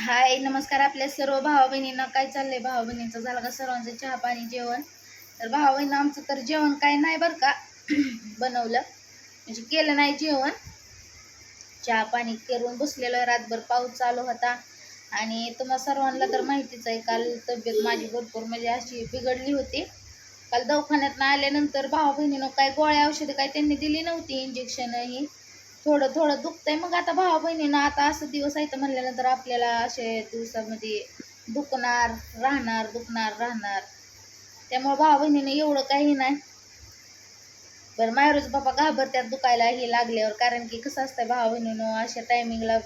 हाय नमस्कार आपल्या सर्व भावा बहिणींना काय चाललंय भावा बहिणीचं झालं का सर्वांचं चहा पाणी जेवण? तर भावा बहिणी आमचं तर जेवण काय नाही बरं का. बनवलं. म्हणजे केलं नाही जेवण. चहा पाणी करून बसलेलो. आहे रातभर पाऊस चालू होता. आणि तुम्हाला सर्वांना तर माहितीच आहे काल तब्येत माझी भरपूर म्हणजे अशी बिघडली होती. काल दवाखान्यात आल्यानंतर भावा बहिणीनं काय गोळ्या औषधं काय त्यांनी दिली नव्हती इंजेक्शन ही. थोडं थोडं दुखतंय. मग आता भावा बहिणीनं आता असं दिवस आहे तर म्हणल्यानंतर आपल्याला असे दिवसामध्ये दुखणार राहणार दुखणार राहणार. त्यामुळे भावा बहिणीने एवढं काही नाही. बरं मायरोज बाबा घाबरत्यात दुखायला हे लागल्यावर. कारण की कसं असतंय भावा बहिणीनं अशा टायमिंगला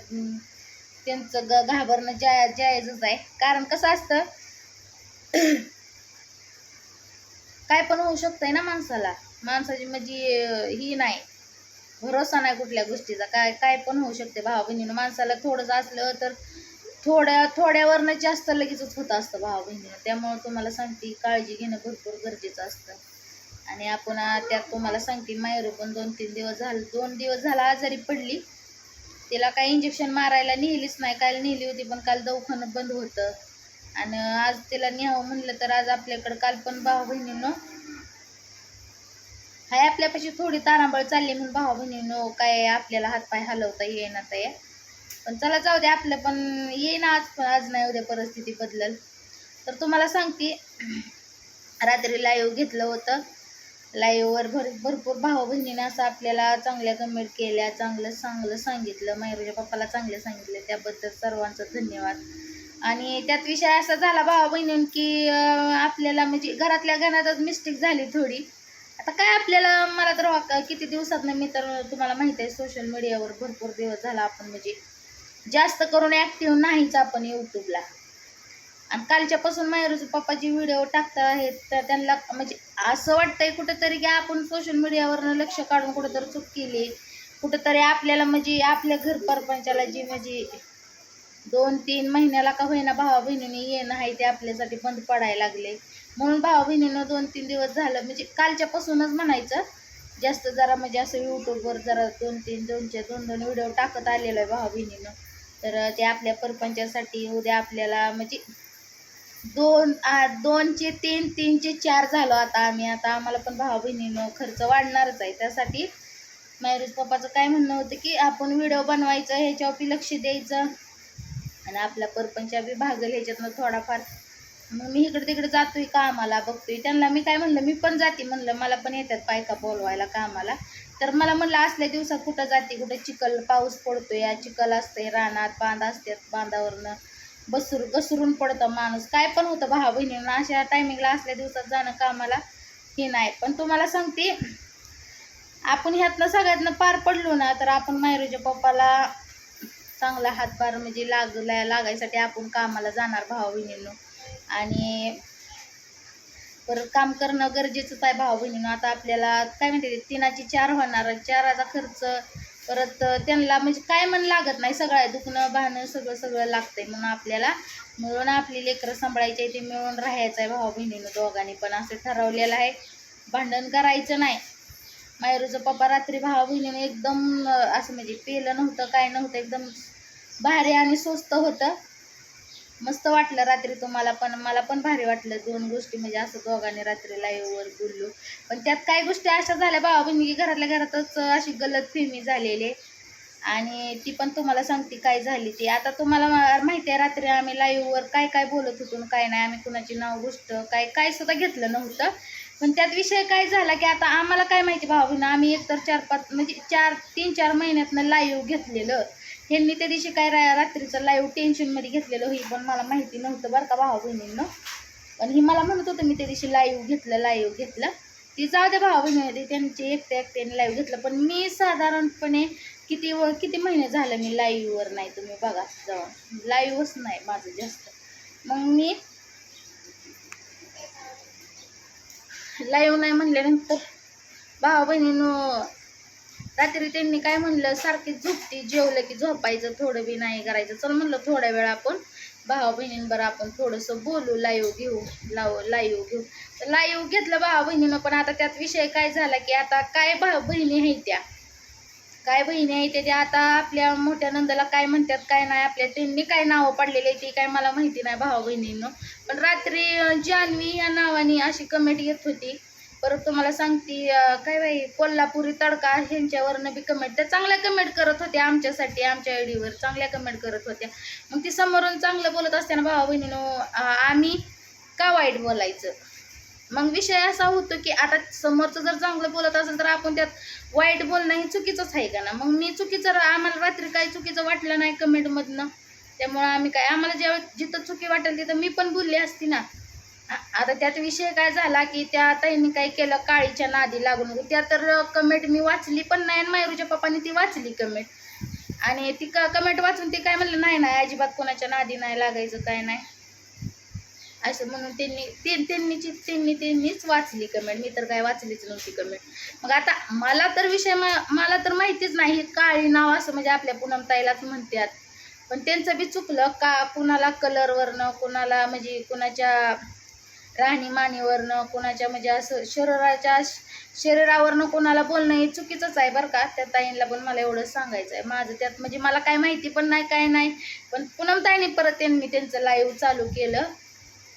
त्यांचं ग घाबरणं जाय जायजच आहे. कारण कसं असतं काय पण होऊ शकतंय ना माणसाला. माणसाची म्हणजे ही नाही. भरोसा नाही कुठल्या गोष्टीचा. काय काय पण होऊ शकते भावा बहिणीनं. माणसाला थोडंच असलं तर थोड्या थोड्यावरनं जास्त लगेचच होत असतं भावा बहिणीनं. त्यामुळं तुम्हाला सांगते काळजी घेणं भरपूर गरजेचं असतं. आणि आपण त्यात तुम्हाला सांगते मायरू पण दोन तीन दिवस झालं दोन दिवस झाला आजारी पडली. तिला काय इंजेक्शन मारायला नेलीच नाही. काल नेली होती पण काल दवाखानं बंद होतं. आणि आज तिला न्यावं म्हणलं तर आज आपल्याकडं काल पण भाऊ बहिणीनं हाय आपल्यापाशी थोडी तारांबळ चालली म्हणून भावा बहिणीनो काय आपल्याला हातपाय हलवता येईना ते पण चला जाऊ दे आपलं पण येईना आज पण आज नाही उद्या परिस्थिती बदलल. तर तुम्हाला सांगते रात्री लाईव्ह घेतलं होतं. लाईव्हवर भर भरपूर भाऊ बहिणीने असं आपल्याला चांगल्या कमेंट केल्या चांगलं चांगलं सांगितलं. मयुराच्या पप्पाला चांगलं सांगितलं त्याबद्दल सर्वांचं धन्यवाद. आणि त्यात विषय असा झाला भावा बहिणीन की आपल्याला म्हणजे घरातल्या घरातच मिस्टेक झाली थोडी. आता काय आपल्याला मला तर किती दिवसात मी तर तुम्हाला माहिती आहे सोशल मीडियावर भरपूर दिवस झाला आपण म्हणजे जास्त करून ॲक्टिव्ह नाहीच आपण यूट्यूबला आणि कालच्यापासून मायरूचे जी व्हिडिओ टाकता आहेत तर त्यांना म्हणजे असं वाटतंय कुठंतरी की आपण सोशल मीडियावरनं लक्ष काढून कुठंतरी चूक केली. कुठंतरी आपल्याला म्हणजे आपल्या घर परपंचाला जी म्हणजे दोन तीन महिन्याला का होईना भावा बहिणीने येणं आहे ते आपल्यासाठी बंद पडायला लागले. म्हणून भावा बहिणीनं दोन तीन दिवस झालं म्हणजे कालच्यापासूनच म्हणायचं जास्त जरा म्हणजे असं यूट्यूबवर जरा दोन तीन दोनचे दोन दोन व्हिडिओ टाकत आलेलो आहे भावा बहिणीनं तर ते आपल्या परपंचासाठी उद्या आपल्याला म्हणजे दोन आ, दोनचे तीन तीनचे चार झालो आता आम्ही. आता आम्हाला पण भावा बहिणीनं खर्च वाढणारच आहे. त्यासाठी मॅरेज पप्पाचं काय म्हणणं होतं की आपण व्हिडिओ बनवायचं ह्याच्यावर बी लक्ष द्यायचं. आणि आपला परपंच बी भागल ह्याच्यातनं थोडाफार मग मी इकडे तिकडे जातोय कामाला बघतोय. त्यांना मी काय म्हणलं मी पण जाते म्हणलं मला पण येतात बायका बोलवायला कामाला. तर मला म्हणलं असल्या दिवसात कुठं जाते कुठं चिखल पाऊस पडतोय या चिखल असतंय रानात बांध असतात बांधावरनं. बसर घसरून पडतं माणूस. काय पण होतं भावा बहिणींना अशा टायमिंगला असल्या दिवसात जाणं कामाला हे नाही. पण तुम्हाला सांगते आपण ह्यातनं सगळ्यातनं पार पडलो ना तर आपण मायरूच्या पप्पाला चांगला हातभार म्हणजे लागला लागायसाठी आपण कामाला जाणार भावा बहिणींनो आणि परत काम करणं गरजेचंच आहे भाऊ बहिणीनं. आता आपल्याला काय म्हणते ते, तिनाची चार होणार चाराचा खर्च परत त्यांना म्हणजे काय मन लागत नाही सगळं आहे दुखणं भाणं सगळं सगळं लागतंय म्हणून आपल्याला मिळून आपली लेकरं सांभाळायची आहे ते मिळून राहायचं आहे भाऊ बहिणीनं दोघांनी पण. असं ठरवलेलं आहे. भांडण करायचं नाही. मायरूचं पप्पा रात्री भाऊ बहिणीनं एकदम असं म्हणजे पेलं नव्हतं काय नव्हतं एकदम भारी आणि स्वस्त होतं. मस्त वाटलं रात्री तुम्हाला पण. मला पण भारी वाटलं दोन गोष्टी. म्हणजे असं दोघांनी रात्री लाईव्हवर बोललो. पण त्यात काही गोष्टी अशा झाल्या. भावा बहिणी घरातल्या घरातच अशी गलत फेमी झालेली आहे. आणि ती पण तुम्हाला सांगते काय झाली ती. आता तुम्हाला माहिती आहे रात्री आम्ही लाईव्हवर काय काय बोलत होतो काय नाही. आम्ही कुणाची नाव गोष्ट काय काय सुद्धा घेतलं नव्हतं. पण त्यात विषय काय झाला की आता आम्हाला काय माहिती भावा बहिणी आम्ही एकतर चार पाच म्हणजे चार तीन चार महिन्यातनं लाईव्ह घेतलेलं. ह्यांनी त्या दिवशी काय रात्रीचं लाईव्ह टेन्शनमध्ये घेतलेलं होई पण मला माहिती नव्हतं बरं का भावा बहिणींना. पण ही मला म्हणत होतं मी त्या दिवशी लाईव्ह घेतलं लाईव्ह घेतलं. ती जाऊ द्या भावा बहिणी त्यांचे एकट्या एकट्याने लाईव्ह घेतलं. पण मी साधारणपणे किती व किती महिने झालं मी लाईव्हवर नाही तुम्ही बघा. जाऊन. लाईव्हच नाही माझं जास्त. मग मी लाईव्ह नाही म्हणल्यानंतर भावा बहिणीनं रात्री त्यांनी काय म्हणलं सारखी झोपती जेवलं की झोपायचं थोडं बी नाही करायचं. चल म्हणलं थोड्या वेळ आपण भावा बहिणींबर आपण थोडंसं बोलू लाईव्ह घेऊ लाव लाईव्ह घेऊ. तर लाईव्ह घेतलं भावा बहिणीनं पण आता त्यात विषय काय झाला की आता काय भाव बहिणी आहेत त्या? काय बहिणी आहे त्या? आता आपल्या मोठ्या नंदाला काय म्हणतात काय नाही आपल्या त्यांनी काय नावं पडलेली ती काय मला माहिती नाही भावा बहिणींना. पण रात्री जान्हवी या नावाने अशी कमेंट येत होती परत तुम्हाला सांगते काय बाई कोल्हापुरी तडका ह्यांच्यावरनं बी कमेंट त्या चांगल्या कमेंट करत होत्या आमच्यासाठी आमच्या आयडीवर चांगल्या कमेंट करत होत्या. मग ती समोरून चांगलं बोलत असताना भावा बहिणीनो आम्ही का वाईट बोलायचं? मग विषय असा होतो की आता समोरचं जर चांगलं बोलत असेल तर आपण त्यात वाईट बोलणं हे चुकीचंच आहे का ना? मग मी चुकीचं आम्हाला रात्री काही चुकीचं वाटलं नाही कमेंटमधनं त्यामुळं आम्ही काय आम्हाला जेव्हा जिथं चुकी वाटेल तिथं मी पण बोलली असती ना? आता त्यात विषय काय झाला की त्या ताईंनी काय केलं काळीच्या नादी लागून त्या तर कमेंट मी वाचली पण नाही आणि मायरूच्या पप्पाने ती वाचली कमेंट आणि ती क कमेंट वाचून ती काय म्हणलं नाही नाही अजिबात कोणाच्या नादी नाही लागायचं काय नाही. असं म्हणून त्यांनी ते त्यांनीची त्यांनी त्यांनीच वाचली कमेंट मी तर काय वाचलीच नव्हती कमेंट मग आता मला तर विषय मला तर माहितीच नाही काळी नाव असं म्हणजे आपल्या पूनमताईलाच म्हणतात. पण त्यांचं बी चुकलं का कुणाला कलरवरनं कुणाला म्हणजे कुणाच्या राहणीमानीवरनं कुणाच्या म्हणजे असं शरीराच्या शरीरावरनं कोणाला बोलणं हे चुकीचंच आहे बरं का. त्या ताईंना पण मला एवढं सांगायचं आहे माझं त्यात म्हणजे मला काय माहिती पण नाही काय नाही. पण पुनम ताईने परत त्यांनी त्यांचं लाईव्ह चालू केलं.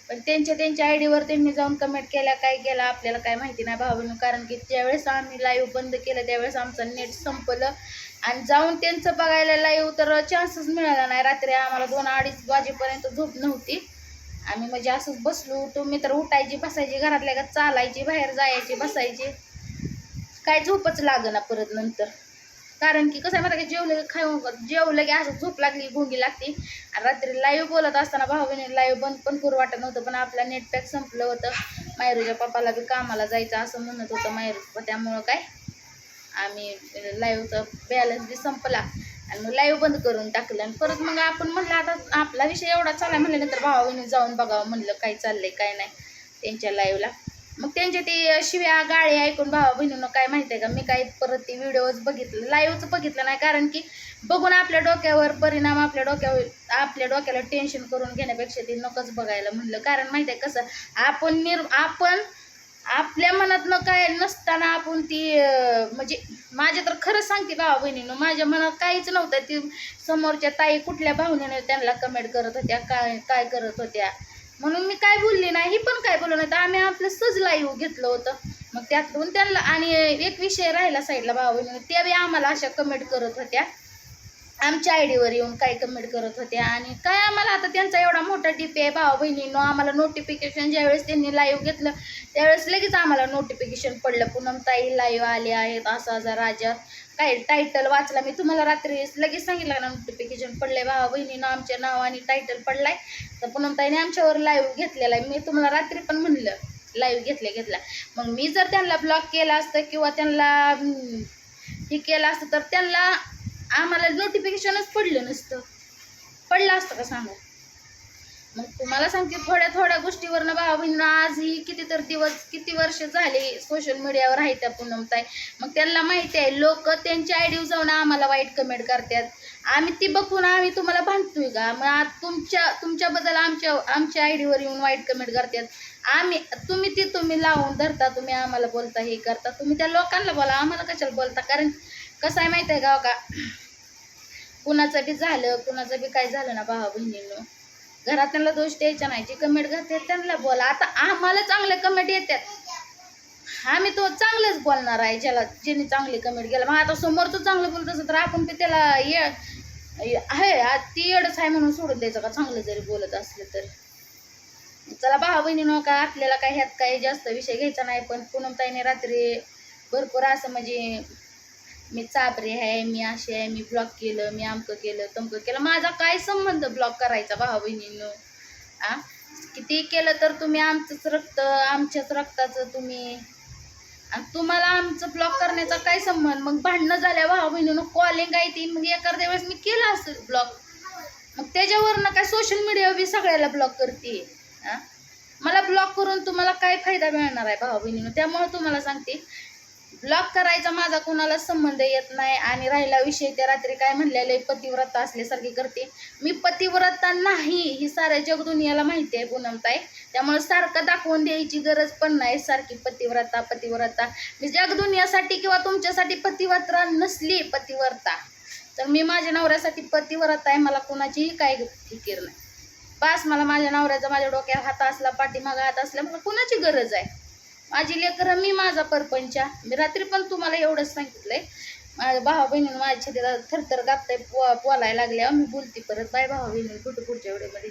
पण त्यांच्या त्यांच्या आय डीवर त्यांनी जाऊन कमेंट केल्या काय केलं आपल्याला काय माहिती नाही भावानं. कारण की ज्यावेळेस आम्ही लाईव्ह बंद केलं त्यावेळेस आमचं नेट संपलं. आणि जाऊन त्यांचं बघायला लाईव्ह तर चान्सच मिळाला नाही. रात्री आम्हाला दोन अडीच वाजेपर्यंत झोप नव्हती. आम्ही म्हणजे असंच बसलो तुम्ही तर उठायची बसायची घरातल्या का चालायची बाहेर जायची बसायची. काय झोपच लागना परत नंतर. कारण की कसं आहे माहिती की जेवलं की खाऊ जेवलं की असं झोप लागली भोंगी लागते. आणि रात्री लाईव्ह बोलत असताना भाऊ बहिणी लाईव्ह बंद पण करू वाटत नव्हतं पण आपलं नेटपॅक संपलं होतं. मायरूच्या पप्पाला बी कामाला जायचं असं म्हणत होतं मायरू त्यामुळं काय? आम्ही लाईव्हचा बॅलन्स बी संपला. आणि मग लाईव्ह बंद करून टाकलं. आणि परत मग आपण म्हणलं आता आपला विषय एवढा चालला म्हणल्यानंतर भावा जाऊन बघावं म्हणलं काय चाललंय काय नाही त्यांच्या लाईव्हला मग त्यांच्या ते शिव्या गाळे ऐकून भावा बहिणीनं काय माहिती आहे का मी काय परत ते व्हिडिओज बघितलं लाईव्हच बघितलं नाही. कारण की बघून आपल्या डोक्यावर परिणाम आपल्या डोक्यावर आपल्या डोक्याला टेन्शन करून घेण्यापेक्षा ते नकोच बघायला म्हणलं. कारण माहिती आहे कसं आपण निर आपण आपल्या मनातनं काय नसताना आपण ती म्हणजे माझ्या तर खरं सांगते भावा बहिणीनं माझ्या मनात काहीच नव्हतं. ती समोरच्या ताई कुठल्या भावनेने त्यांना कमेंट करत होत्या काय काय करत होत्या? म्हणून मी काय बोलली नाही ही पण काय बोललो नाही तर आम्ही आपलं सहज लाईव्ह घेतलं होतं. मग त्यातून त्यांना आणि एक विषय राहिला साईडला भावा बहिणीनं त्या आम्हाला अशा कमेंट करत होत्या. आमच्या आय डीवर येऊन काय कमेंट करत होत्या आणि काय आम्हाला आता त्यांचा एवढा मोठा टीपी आहे भावा बहिणीनं आम्हाला नोटिफिकेशन ज्यावेळेस त्यांनी लाईव्ह घेतलं त्यावेळेस लगेच आम्हाला नोटिफिकेशन पडलं पूनम ताई लाईव्ह आले आहेत असा असा राजा. काय टायटल वाचला मी तुम्हाला रात्री लगेच सांगितलं ना नोटिफिकेशन पडलंय भावा बहिणीनं आमच्या नावाने टायटल पडलाय. तर पूनम ताईने आमच्यावर लाईव्ह घेतलेला आहे. मी तुम्हाला रात्री पण म्हणलं लाईव्ह घेतल्या घेतला. मग मी जर त्यांना ब्लॉक केला असतं किंवा त्यांना हे केलं असतं तर त्यांना आम्हाला नोटिफिकेशनच पडलं नसतं. पडलं असतं का सांगा? मग तुम्हाला सांगते थोड्या थोड्या गोष्टीवरनं भावा बहिणीनं आज ही किती तर दिवस किती वर्ष झाले सोशल मीडियावर आहे त्या पूनमताई मग त्यांना माहिती आहे लोक त्यांच्या आयडीवर जाऊन आम्हाला वाईट कमेंट करतात. आम्ही ती बघून आम्ही तुम्हाला भांडतोय का? मग आज तुमच्या तुमच्याबद्दल आमच्या आमच्या आयडीवर येऊन वाईट कमेंट करतात. आम्ही तुम्ही ती तुम्ही लावून धरता तुम्ही आम्हाला बोलता हे करता. तुम्ही त्या लोकांना बोला आम्हाला कशाला बोलता? कारण कसं आहे माहिती आहे का हो का? कुणाचं बी झालं कुणाचं बी काय झालं ना भावा बहिणींनो. घरात त्यांना दोष द्यायचा नाही. जे कमेंट करतात त्यांना बोला. आता आम्हाला चांगले कमेंट येतात. आम्ही तो चांगलंच बोलणार आहे ज्याला ज्याने चांगली कमेंट गेला मग आता समोर तो चांगलं बोलत असेल तर आपण ते त्याला ये आहे आ- ती येडच आहे म्हणून सोडून द्यायचं का? चांगलं जरी बोलत असलं तर. चला भावा बहिणीनं का आपल्याला काय ह्यात काही जास्त विषय घ्यायचा नाही पण पूनमताईने रात्री भरपूर असं म्हणजे मी चाबरे आहे मी अशी आहे मी ब्लॉक केलं मी अमकं केलं तमकं केलं. माझा काय संबंध ब्लॉक करायचा भाऊ बहिणीनं आ? किती केलं तर तुम्ही आमचंच रक्त आमच्याच रक्ताचं तुम्ही. आणि तुम्हाला आमचं ब्लॉक करण्याचा काय संबंध? मग भांडणं झाल्या भाऊ बहिणीनं कॉलिंग आहे ती. मग एखाद्या वेळेस मी केलं असेल ब्लॉक मग त्याच्यावरनं काय सोशल मीडियावर बी सगळ्याला ब्लॉक करते. मला ब्लॉक करून तुम्हाला काय फायदा मिळणार आहे भाऊ बहिणीनं त्यामुळे तुम्हाला सांगते ब्लॉक करायचा माझा कोणाला संबंध येत नाही आणि राहिला विषय त्या रात्री काय म्हणलेले पतिव्रता असल्यासारखी करते. मी पतिव्रता नाही ही साऱ्या जगदुनियाला माहिती आहे पूनमताई त्यामुळे सारखं दाखवून द्यायची गरज पण नाही सारखी पतिव्रता पतिव्रता. मी जगदुनियासाठी किंवा तुमच्यासाठी पतिव्रता नसली पतिव्रता. तर मी माझ्या नवऱ्यासाठी पतिव्रता आहे मला कोणाचीही काय फिकीर नाही. बास मला माझ्या नवऱ्याचा माझ्या डोक्यावर हात असला पाठीमागा हात असला मला कुणाची गरज आहे? माझी लेकरं मी माझा परपंच मी रात्री पण तुम्हाला एवढंच सांगितलंय. माझ्या भावा बहिणीनं माझ्या छातीला थरथर गापताय पो बोलायला लागल्यावर मी बोलते परत. बाय भावा बहिणी कुठं पुढच्या वेळेमध्ये